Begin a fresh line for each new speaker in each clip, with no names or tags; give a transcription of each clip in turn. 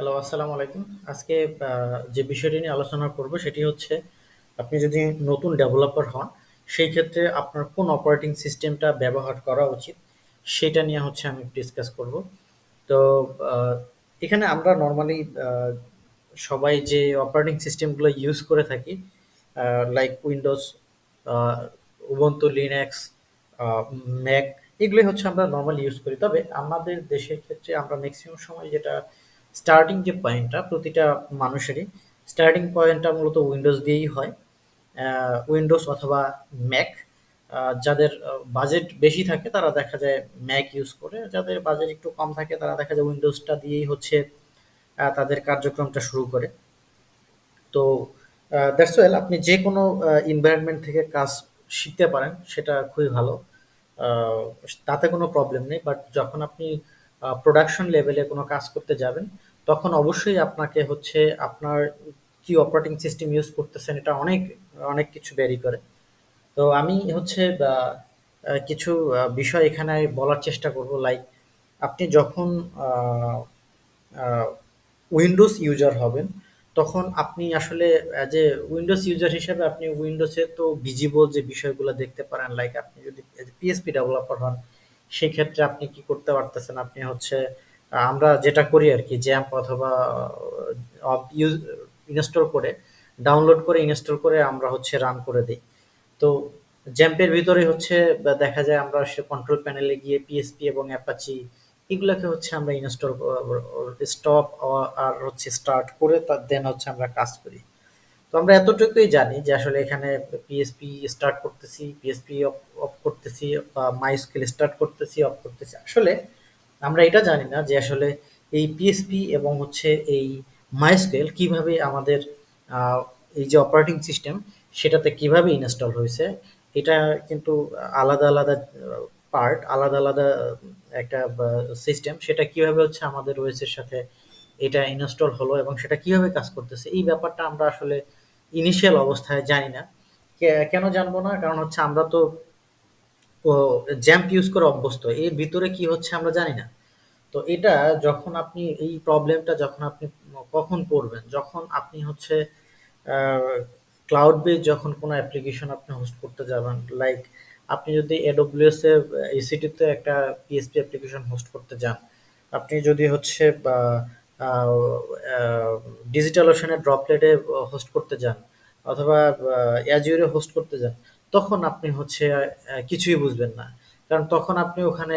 Hello, আসসালামু আলাইকুম। আজকে যে বিষয়টি নিয়ে আলোচনা করব সেটি হচ্ছে আপনি যদি নতুন ডেভেলপার হন, সেই ক্ষেত্রে আপনার কোন অপারেটিং সিস্টেমটা ব্যবহার করা উচিত, সেটা নিয়ে হচ্ছে আমি ডিসকাস করব। তো এখানে আমরা নর্মালি সবাই যে অপারেটিং সিস্টেমগুলো ইউজ করে থাকি, like Windows, uh Ubuntu Linux, Mac এগুলোই হচ্ছে আমরা নরমালি ইউজ করি। তবে আমাদের দেশের ক্ষেত্রে আমরা ম্যাক্সিমাম সময় যেটা স্টার্টিং যে পয়েন্টটা প্রতিটা মানুষেরই স্টার্টিং পয়েন্টটা মূলত উইন্ডোজ দিয়েই হয়। উইন্ডোজ অথবা ম্যাক। যাদের বাজেট বেশি থাকে তারা দেখা যায় ম্যাক ইউজ করে। যাদের বাজেট একটু কম থাকে তারা দেখা যায় উইন্ডোজটা দিয়েই হচ্ছে তাদের কার্যক্রমটা শুরু করে। তো দ্যাটস ওয়েল আপনি যেকোনো আ এনভায়রনমেন্ট থেকে কাজ শিখতে পারেন, সেটা খুবই ভালো। তাতে কোনো প্রবলেম নেই। বাট যখন আপনি প্রোডাকশন লেভেলে কোনো কাজ করতে যাবেন, তখন অবশ্যই আপনাকে হচ্ছে আপনার কি অপারেটিং সিস্টেম ইউজ করতেছেন এটা অনেক, অনেক কিছু ভ্যারি করে। তো আমি হচ্ছে কিছু বিষয় এখানে বলার চেষ্টা করব। লাইক আপনি যখন উইন্ডোজ ইউজার হবেন, তখন আপনি আসলে এ উইন্ডোজ ইউজার হিসেবে আপনি উইন্ডোজে তো ভিজিবল যে বিষয়গুলো দেখতে পারেন, লাইক আপনি যদি পিএসপি ডেভেলপার হন, সেক্ষেত্রে আপনি কি করতে পারতেছেন? আপনি হচ্ছে আমরা যেটা করি আর কি জ্যাম্প অথবা ইনস্টল করে, ডাউনলোড করে ইনস্টল করে আমরা হচ্ছে রান করে দিই তো জ্যাম্পের ভিতরে হচ্ছে দেখা যায় আমরা সে কন্ট্রোল প্যানেলে গিয়ে পিএসপি এবং অ্যাপাচি এগুলোকে হচ্ছে আমরা ইনস্টল স্টপ আর হচ্ছে স্টার্ট করে তার দেন হচ্ছে আমরা কাজ করি। তো আমরা এতটুকুই জানি যে আসলে এখানে পিএসপি স্টার্ট করতেছি, পিএসপি অফ করতেছি বা MySQL স্টার্ট করতেছি, অফ করতেছি। আসলে আমরা এটা জানি না যে আসলে এই পিএসপি এবং হচ্ছে এই MySQL কীভাবে আমাদের এই যে অপারেটিং সিস্টেম সেটাতে কীভাবে ইনস্টল হইছে, এটা কিন্তু আলাদা, আলাদা পার্ট, আলাদা, আলাদা একটা সিস্টেম সেটা কীভাবে হচ্ছে আমাদের ওএস এর সাথে এটা ইনস্টল হলো এবং সেটা কীভাবে কাজ করতেছে, এই ব্যাপারটা আমরা আসলে ইনিশিয়াল অবস্থায় জানি না। কেন জানব না? কারণ হচ্ছে আমরা তো জ্যাম্প ইউজ করে অভ্যস্ত। এর ভিতরে কি হচ্ছে আমরা জানি না। তো এটা যখন আপনি এই প্রবলেমটা যখন আপনি কখন পড়বেন? যখন আপনি হচ্ছে ক্লাউড বেজ যখন কোনো অ্যাপ্লিকেশন আপনি হোস্ট করতে যাবেন, লাইক আপনি যদি AWS এ EC2 একটা পিএসপি অ্যাপ্লিকেশন হোস্ট করতে যান, আপনি যদি হচ্ছে ডিজিটাল ওশেন ড্রপলেট হোস্ট করতে যান অথবা এ হোস্ট করতে যান, তখন আপনি হচ্ছে কিছুই বুঝবেন না। কারণ তখন আপনি ওখানে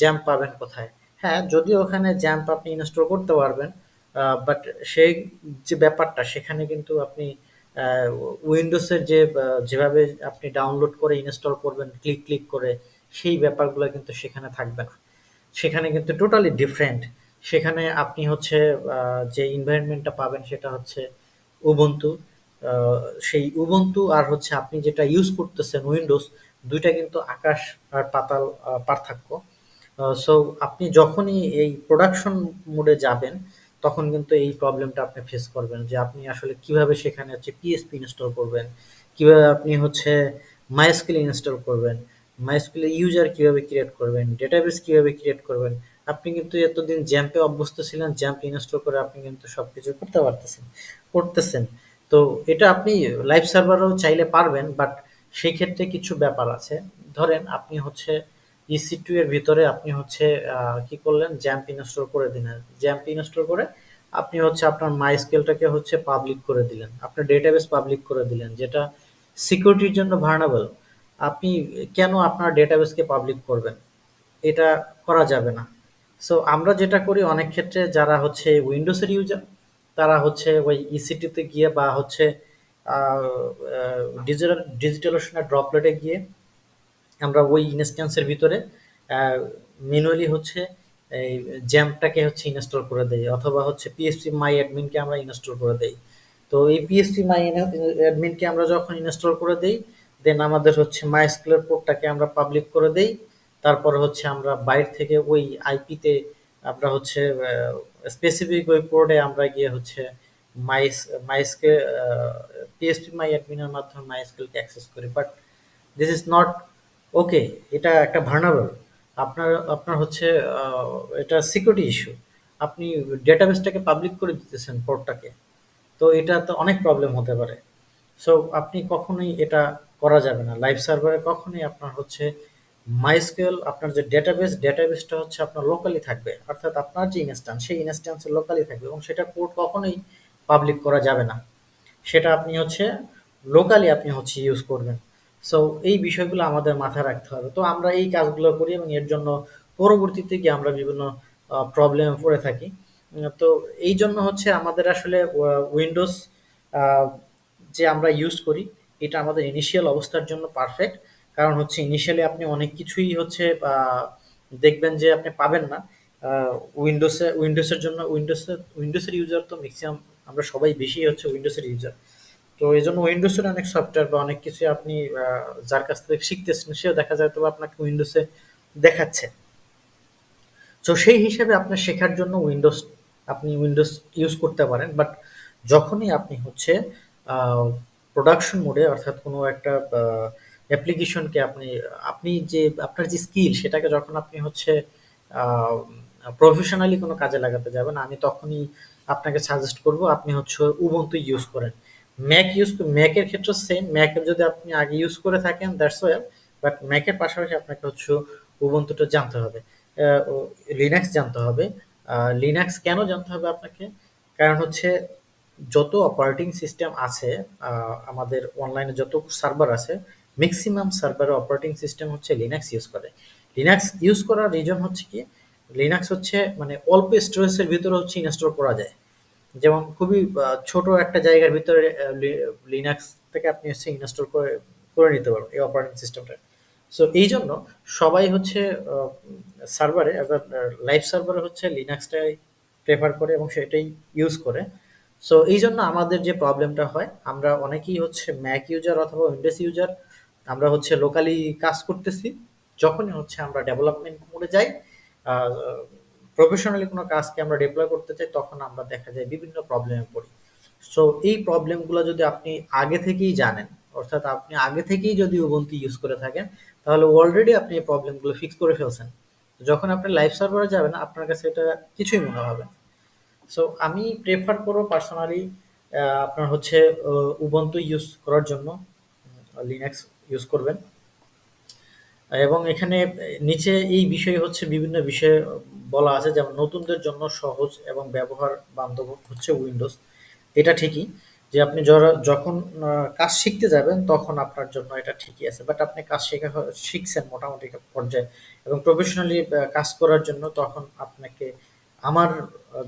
জ্যাম্প পাবেন কোথায়? হ্যাঁ, যদি ওখানে জ্যাম্প আপনি ইনস্টল করতে পারবেন, বাট সেই যে ব্যাপারটা সেখানে কিন্তু আপনি উইন্ডোজের যে যেভাবে আপনি ডাউনলোড করে ইনস্টল করবেন ক্লিক, ক্লিক করে, সেই ব্যাপারগুলো কিন্তু সেখানে থাকবে না। সেখানে কিন্তু টোটালি ডিফারেন্ট। সেখানে আপনি হচ্ছে যে এনভায়রনমেন্টটা পাবেন সেটা হচ্ছে উবুন্টু। সেই উবুন্টু আর হচ্ছে আপনি যেটা ইউজ করতেছেন উইন্ডোজ, দুইটা কিন্তু আকাশ আর পাতাল পার্থক্য। সো আপনি যখনই এই প্রোডাকশন মোডে যাবেন, তখন কিন্তু এই প্রবলেমটা আপনি ফেস করবেন যে আপনি আসলে কীভাবে সেখানে হচ্ছে পিএসপি ইনস্টল করবেন, কীভাবে আপনি হচ্ছে MySQL ইনস্টল করবেন, MySQL ইউজার কীভাবে ক্রিয়েট করবেন, ডেটাবেস কীভাবে ক্রিয়েট করবেন। আপনি কিন্তু এতদিন জ্যাম্পে অভ্যস্ত ছিলেন, জ্যাম্প ইনস্টল করে আপনি কিন্তু সবকিছু করতে পারতেছেন করতেছেন। তো এটা আপনি লাইভ সার্ভারেও চাইলে পারবেন, বাট সেই ক্ষেত্রে কিছু ব্যাপার আছে। ধরেন আপনি হচ্ছে ইসি টু এর ভিতরে আপনি হচ্ছে কি করলেন? জ্যাম্প ইনস্টল করে দিলেন। জ্যাম্প ইনস্টল করে আপনি হচ্ছে আপনার মাই স্কেলটাকে হচ্ছে পাবলিক করে দিলেন। আপনার ডেটাবেস পাবলিক করে দিলেন, যেটা সিকিউরিটির জন্য ভার্নাবল আপনি কেন আপনার ডেটাবেসকে পাবলিক করবেন? এটা করা যাবে না। সো আমরা যেটা করি অনেক ক্ষেত্রে যারা হচ্ছে উইন্ডোজের ইউজার, তারা হচ্ছে ওই ইসিটিতে গিয়ে বা হচ্ছে ডিজিটাল ডিজিটাল ওশেন এর ড্রপলেট গিয়ে আমরা ওই ইনস্ট্যান্সের ভিতরে ম্যানুয়ালি হচ্ছে এই জ্যাম্পটাকে হচ্ছে ইনস্টল করে দেই অথবা হচ্ছে পিএইচপি মাই অ্যাডমিনকে আমরা ইনস্টল করে দেই। তো এই পিএইচপি মাই অ্যাডমিনকে আমরা যখন ইনস্টল করে দেই, দেন আমাদের হচ্ছে মাই স্কুলের পোর্টটাকে আমরা পাবলিক করে দেই। তারপরে হচ্ছে আমরা বাইর থেকে ওই আইপিতে আমরা হচ্ছে স্পেসিফিক ওই পোর্টে আমরা গিয়ে হচ্ছে মাইস মাইসকে আ পিএইচপি মাই অ্যাডমিন এর মাধ্যমে MySQL কে অ্যাক্সেস করি। But this is not okay. এটা একটা ভার্নেবল। আপনার আপনার হচ্ছে এটা সিকিউরিটি ইস্যু। আপনি ডেটাবেসটাকে পাবলিক করে দিতেছেন পোর্টটাকে। তো এটা তো অনেক প্রবলেম হতে পারে। সো আপনি কখনোই এটা করা যাবে না। লাইভ সার্ভারে কখনোই আপনার হচ্ছে MySQL আপনার যে ডেটাবেস, ডেটাবেসটা হচ্ছে আপনার লোকালি থাকবে। অর্থাৎ আপনার যে ইনস্ট্যান্স, সেই ইনস্ট্যান্স লোকালি থাকবে এবং সেটা পোর্ট কখনোই পাবলিক করা যাবে না। সেটা আপনি হচ্ছে লোকালি আপনি হচ্ছে ইউজ করবেন। সো এই বিষয়গুলো আমাদের মাথায় রাখতে হবে। তো আমরা এই কাজগুলো করি এবং এর জন্য পরবর্তীতে গিয়ে আমরা বিভিন্ন প্রবলেমে পড়ে থাকি। তো এই জন্য হচ্ছে আমাদের আসলে উইন্ডোজ যে আমরা ইউজ করি, এটা আমাদের ইনিশিয়াল অবস্থার জন্য পারফেক্ট। কারণ হচ্ছে ইনিশিয়ালি আপনি অনেক কিছুই হচ্ছে দেখবেন যে আপনি পাবেন না। আ উইন্ডোজে উইন্ডোজের জন্য উইন্ডোজের উইন্ডোজের ইউজার তো ম্যাক্সিমাম আমরা সবাই বেশি হচ্ছে উইন্ডোজের ইউজার। তো এজন্য উইন্ডোজের অনেক সফটওয়্যার বা অনেক কিছু আপনি যার কাছ থেকে শিখতেছেন, সেও দেখা যায় হয়তোবা আপনাকে উইন্ডোজে দেখাচ্ছে। তো সেই হিসেবে আপনার শেখার জন্য উইন্ডোজ আপনি উইন্ডোজ ইউজ করতে পারেন। বাট যখনই আপনি হচ্ছে প্রোডাকশন মোডে অর্থাৎ কোনো একটা অ্যাপ্লিকেশনকে আপনি আপনি যে আপনার যে স্কিল সেটাকে যখন আপনি হচ্ছে প্রফেশনালি কোনো কাজে লাগাতে যাবেন, আমি তখনই আপনাকে সাজেস্ট করব আপনি হচ্ছে Ubuntu ইউজ করেন। ম্যাক ইউজ ম্যাকের ক্ষেত্রে সেম। এর যদি আপনি আগে ইউজ করে থাকেন দ্যাটস ওয়েল। বাট ম্যাকের পাশাপাশি আপনাকে হচ্ছে Ubuntu টা জানতে হবে। ও জানতে হবে। Linux কেন জানতে হবে আপনাকে? কারণ হচ্ছে যত অপারেটিং সিস্টেম আছে আমাদের অনলাইনে যত সার্ভার আছে, মেক্সিমাম সার্ভারে অপারেটিং সিস্টেম হচ্ছে লিনাক্স ইউজ করে। লিনাক্স ইউজ করার রিজন হচ্ছে কি? লিনাক্স হচ্ছে মানে অল্প স্টোরেজের ভিতরে হচ্ছে ইনস্টল করা যায়। যেমন খুবই ছোট একটা জায়গার ভিতরে লিনাক্স থেকে আপনি হচ্ছে ইনস্টল করে করে নিতে পারবেন এই অপারেটিং সিস্টেমটা। সো এই জন্য সবাই হচ্ছে সার্ভারে আ লাইভ সার্ভারে হচ্ছে লিনাক্সটাই প্রেফার করে এবং সেটাই ইউজ করে। সো এই জন্য আমাদের যে প্রবলেমটা হয়, আমরা অনেকেই হচ্ছে ম্যাক ইউজার অথবা Windows ইউজার, আমরা হচ্ছে লোকালি কাজ করতেছি। যখনই হচ্ছে আমরা ডেভেলপমেন্ট মোডে যাই, প্রফেশনালি কোনো কাজকে আমরা ডিপ্লয় করতে চাই, তখন আমরা দেখা যায় বিভিন্ন প্রবলেমে পড়ি। সো এই প্রবলেমগুলো যদি আপনি আগে থেকেই জানেন, অর্থাৎ আপনি আগে থেকেই যদি Ubuntu ইউজ করে থাকেন, তাহলে অলরেডি আপনি এই প্রবলেমগুলো ফিক্স করে ফেলছেন। যখন আপনি লাইভ সার্ভারে যাবেন, আপনার কাছে এটা কিছুই মনে হবে না। সো আমি প্রেফার করব পার্সোনালি আপনার হচ্ছে Ubuntu ইউজ করার জন্য Linux ইউজ করবেন। এবং এখানে নিচে এই বিষয়ে হচ্ছে বিভিন্ন বিষয়ে বলা আছে, যেমন নতুনদের জন্য সহজ এবং ব্যবহার বান্ধব হচ্ছে উইন্ডোজ। এটা ঠিকই যে আপনি যখন কাজ শিখতে যাবেন তখন আপনার জন্য এটা ঠিকই আছে। বাট আপনি কাজ শেখা শিখছেন মোটামুটি পর্যায়ে এবং প্রফেশনালি কাজ করার জন্য তখন আপনাকে আমার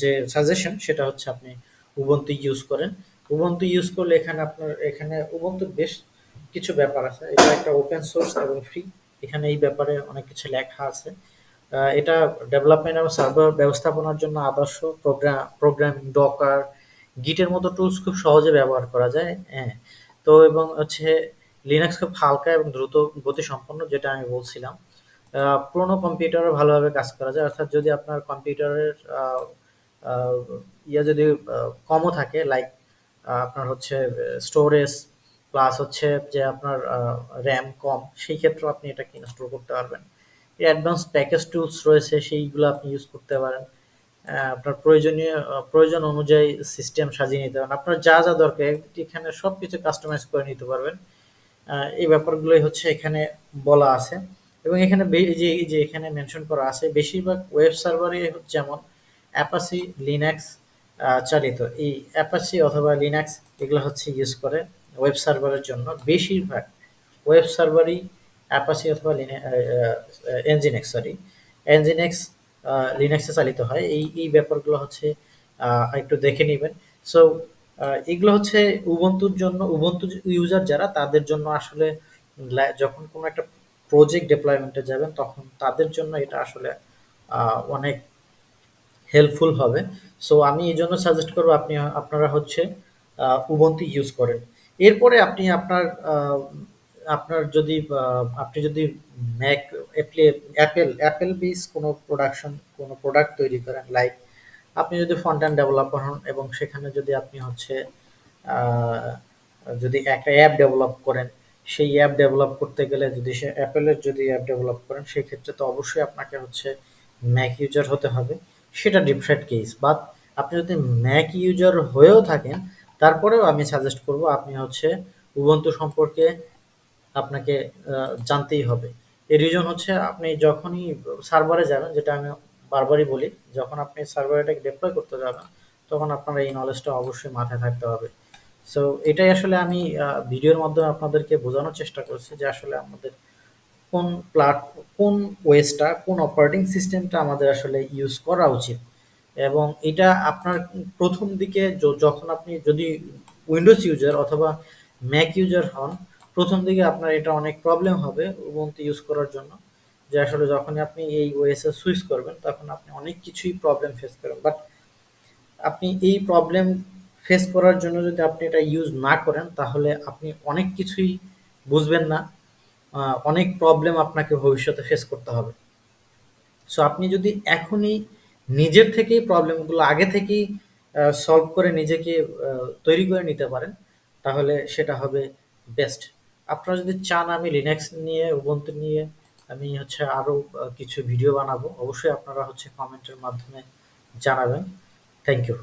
যে সাজেশন সেটা হচ্ছে আপনি Ubuntu ইউজ করেন। Ubuntu ইউজ করলে এখানে আপনার, এখানে র বেশ কিছু ব্যাপার আছে। এটা একটা ওপেন সোর্স এবং ফ্রি। এখানে এই ব্যাপারে অনেক কিছু লেখা আছে। এটা ডেভেলপমেন্ট এবং সার্ভার ব্যবস্থাপনার জন্য আদর্শ প্রোগ্রাম প্রোগ্রামিং, ডকার গিটের মতো টুলস খুব সহজে ব্যবহার করা যায়। হ্যাঁ? তো এবং হচ্ছে লিনাক্স খুব হালকা এবং দ্রুত গতিসম্পন্ন যেটা আমি বলছিলাম। পুরোনো কম্পিউটারেও ভালোভাবে কাজ করা যায়। অর্থাৎ যদি আপনার কম্পিউটারের ইয়ে যদি কমও থাকে লাইক আপনার হচ্ছে স্টোরেজ প্লাস হচ্ছে যে আপনার র্যাম কম, সেই ক্ষেত্রেও আপনি এটাকে ইনস্টল করতে পারবেন। অ্যাডভান্স প্যাকেজ টুলস রয়েছে সেইগুলো আপনি ইউজ করতে পারেন। আপনার প্রয়োজনীয় প্রয়োজন অনুযায়ী সিস্টেম সাজিয়ে নিতে পারেন। আপনার যা, যা দরকার এখানে সবকিছু কাস্টমাইজ করে নিতে পারবেন। এই ব্যাপারগুলোই হচ্ছে এখানে বলা আছে। এবং এখানে যে যে এখানে মেনশন করা আছে বেশিরভাগ ওয়েব সার্ভারে যেমন Apache, লিনাক্স চালিত। এই Apache অথবা লিনাক্স এগুলো হচ্ছে ইউজ করে ওয়েব সার্ভারের জন্য। বেশিরভাগ ওয়েব সার্ভারই Apache অথবা Nginx sorry. Nginx uh Linux এ চালিত হয়। এই এই ব্যাপারগুলো হচ্ছে একটু দেখে নিবেন। সো এগুলো হচ্ছে Ubuntu র জন্য, Ubuntu ইউজার যারা, তাদের জন্য আসলে যখন কোনো একটা প্রজেক্ট ডিপ্লয়মেন্ট যাবেন, তখন তাদের জন্য এটা আসলে অনেক হেল্পফুল হবে। সো আমি এই জন্য সাজেস্ট করব, আপনি, আপনারা হচ্ছে Ubuntu ইউজ করেন। এরপরে আপনি আপনার আপনার যদি আপনি যদি ম্যাক অ্যাপ্লে Apple বেস কোনো প্রোডাকশন কোনো প্রোডাক্ট তৈরি করেন লাইক আপনি যদি ফ্রন্ট এন্ড ডেভেলপার হন এবং সেখানে যদি আপনি হচ্ছে যদি একটা অ্যাপ ডেভেলপ করেন, সেই অ্যাপ ডেভেলপ করতে গেলে যদি সে অ্যাপেলের যদি অ্যাপ ডেভেলপ করেন সেক্ষেত্রে তো অবশ্যই আপনাকে হচ্ছে ম্যাক ইউজার হতে হবে। সেটা ডিফারেন্ট কেস বাট আপনি যদি ম্যাক ইউজার হয়েও থাকেন তারপরেও আমি সাজেস্ট করব, আপনি হচ্ছে উবুন্টু সম্পর্কে আপনাকে জানতেই হবে। এর রিজন হচ্ছে আপনি যখনই সার্ভারে যাবেন, যেটা আমি বারবারই বলি, যখন আপনি সার্ভারটাকে ডিপ্লয় করতে যাবেন, তখন আপনার এই নলেজটা অবশ্যই মাথায় থাকতে হবে। সো এটাই আসলে আমি ভিডিওর মাধ্যমে আপনাদেরকে বোঝানোর চেষ্টা করছি যে আসলে আমাদের কোন প্ল্যাট কোন ওয়েসটা কোন অপারেটিং সিস্টেমটা আমাদের আসলে ইউজ করা উচিত। এবং এটা আপনার প্রথম দিকে যখন আপনি যদি উইন্ডোজ ইউজার অথবা ম্যাক ইউজার হন, প্রথম দিকে আপনার এটা অনেক প্রবলেম হবে উবুন্টু ইউজ করার জন্য। যে আসলে যখনই আপনি এই ওএসে সুইচ করবেন, তখন আপনি অনেক কিছুই প্রবলেম ফেস করবেন। বাট আপনি এই প্রবলেম ফেস করার জন্য যদি আপনি এটা ইউজ না করেন, তাহলে আপনি অনেক কিছুই বুঝবেন না। অনেক প্রবলেম আপনাকে ভবিষ্যতে ফেস করতে হবে। সো আপনি যদি এখনই নিজের থেকেই প্রবলেমগুলো আগে থেকেই সলভ করে নিজেকে তৈরি করে নিতে পারেন, তাহলে সেটা হবে বেস্ট আপনারা যদি চান আমি লিনাক্স নিয়ে উবন্ত নিয়ে, আমি হচ্ছে আরও কিছু ভিডিও বানাবো, অবশ্যই আপনারা হচ্ছে কমেন্টের মাধ্যমে জানাবেন। Thank you